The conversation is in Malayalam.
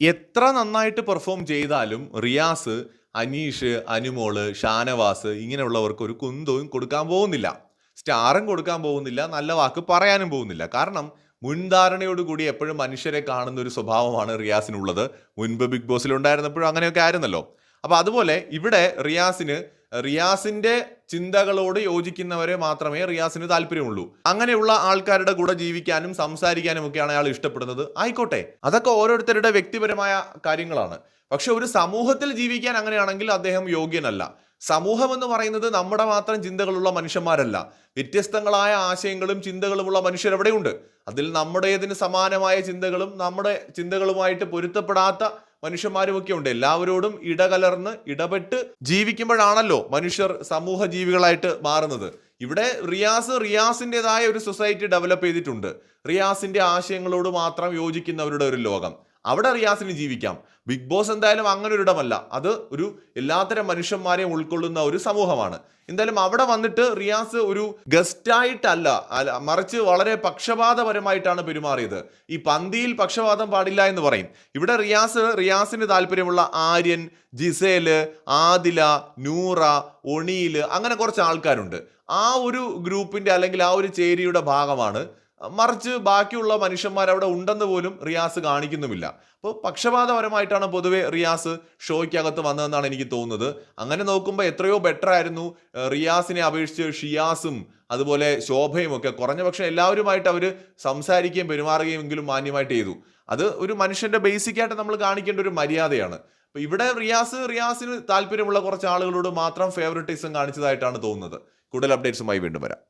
എത്ര നന്നായിട്ട് പെർഫോം ചെയ്താലും റിയാസ് അനീഷ് അനുമോൾ ഷാനവാസ് ഇങ്ങനെയുള്ളവർക്ക് ഒരു കുന്തവും കൊടുക്കാൻ പോകുന്നില്ല. സ്റ്റാറും കൊടുക്കാൻ പോകുന്നില്ല നല്ല വാക്ക് പറയാനും പോകുന്നില്ല. കാരണം മുൻധാരണയോടുകൂടി എപ്പോഴും മനുഷ്യരെ കാണുന്ന ഒരു സ്വഭാവമാണ് റിയാസിനുള്ളത്. മുൻപ് ബിഗ് ബോസിൽ ഉണ്ടായിരുന്നപ്പോഴും അങ്ങനെയൊക്കെ ആയിരുന്നല്ലോ. അപ്പോൾ അതുപോലെ ഇവിടെ റിയാസിന് റിയാസിന്റെ ചിന്തകളോട് യോജിക്കുന്നവരെ മാത്രമേ റിയാസിന് താല്പര്യമുള്ളൂ. അങ്ങനെയുള്ള ആൾക്കാരുടെ കൂടെ ജീവിക്കാനും സംസാരിക്കാനും ഒക്കെയാണ് അയാൾ ഇഷ്ടപ്പെടുന്നത്. ആയിക്കോട്ടെ. അതൊക്കെ ഓരോരുത്തരുടെ വ്യക്തിപരമായ കാര്യങ്ങളാണ്. പക്ഷെ ഒരു സമൂഹത്തിൽ ജീവിക്കാൻ അങ്ങനെയാണെങ്കിൽ അദ്ദേഹം യോഗ്യനല്ല. സമൂഹം എന്ന് പറയുന്നത് നമ്മുടെ മാത്രം ചിന്തകളുള്ള മനുഷ്യന്മാരല്ല. വ്യത്യസ്തങ്ങളായ ആശയങ്ങളും ചിന്തകളുമുള്ള മനുഷ്യർ എവിടെയുണ്ട്? അതിൽ നമ്മുടേതിന് സമാനമായ ചിന്തകളും നമ്മുടെ ചിന്തകളുമായിട്ട് പൊരുത്തപ്പെടാത്ത മനുഷ്യന്മാരും ഒക്കെ ഉണ്ട്. എല്ലാവരോടും ഇടകലർന്ന് ഇടപെട്ട് ജീവിക്കുമ്പോഴാണല്ലോ മനുഷ്യർ സമൂഹ ജീവികളായിട്ട് മാറുന്നത്. ഇവിടെ റിയാസ് റിയാസിന്റെതായ ഒരു സൊസൈറ്റി ഡെവലപ്പ് ചെയ്തിട്ടുണ്ട്. റിയാസിന്റെ ആശയങ്ങളോട് മാത്രം യോജിക്കുന്നവരുടെ ഒരു ലോകം. അവിടെ റിയാസിന് ജീവിക്കാം. ബിഗ് ബോസ് എന്തായാലും അങ്ങനെ ഒരു ഇടമല്ല. അത് ഒരു എല്ലാത്തരം മനുഷ്യന്മാരെയും ഉൾക്കൊള്ളുന്ന ഒരു സമൂഹമാണ്. എന്തായാലും അവിടെ വന്നിട്ട് റിയാസ് ഒരു ഗസ്റ്റായിട്ടല്ല മറിച്ച് വളരെ പക്ഷപാതപരമായിട്ടാണ് പെരുമാറിയത്. ഈ പന്തിയിൽ പക്ഷപാതം പാടില്ല എന്ന് പറയും. ഇവിടെ റിയാസ് റിയാസിന് താല്പര്യമുള്ള ആര്യൻ ജിസേൽ ആദില നൂറ ഒണീൽ അങ്ങനെ കുറച്ച് ആൾക്കാരുണ്ട്. ആ ഒരു ഗ്രൂപ്പിന്റെ അല്ലെങ്കിൽ ആ ഒരു ചേരിയുടെ ഭാഗമാണ് മറിച്ച് ബാക്കിയുള്ള മനുഷ്യന്മാർ അവിടെ ഉണ്ടെന്ന് പോലും റിയാസ് കാണിക്കുന്നുമില്ല. അപ്പോൾ പക്ഷപാതപരമായിട്ടാണ് പൊതുവെ റിയാസ് ഷോയ്ക്കകത്ത് വന്നതെന്നാണ് എനിക്ക് തോന്നുന്നത്. അങ്ങനെ നോക്കുമ്പോൾ എത്രയോ ബെറ്റർ ആയിരുന്നു റിയാസിനെ അപേക്ഷിച്ച് ഷിയാസും അതുപോലെ ശോഭയും ഒക്കെ. കുറഞ്ഞ പക്ഷേ എല്ലാവരുമായിട്ട് അവർ സംസാരിക്കുകയും പെരുമാറുകയും എങ്കിലും മാന്യമായിട്ട് ചെയ്തു. അത് ഒരു മനുഷ്യന്റെ ബേസിക്കായിട്ട് നമ്മൾ കാണിക്കേണ്ട ഒരു മര്യാദയാണ്. അപ്പോൾ ഇവിടെ റിയാസ് റിയാസിന് താല്പര്യമുള്ള കുറച്ച് ആളുകളോട് മാത്രം ഫേവററ്റിസം കാണിച്ചതായിട്ടാണ് തോന്നുന്നത്. കൂടുതൽ അപ്ഡേറ്റ്സുമായി വീണ്ടും വരാം.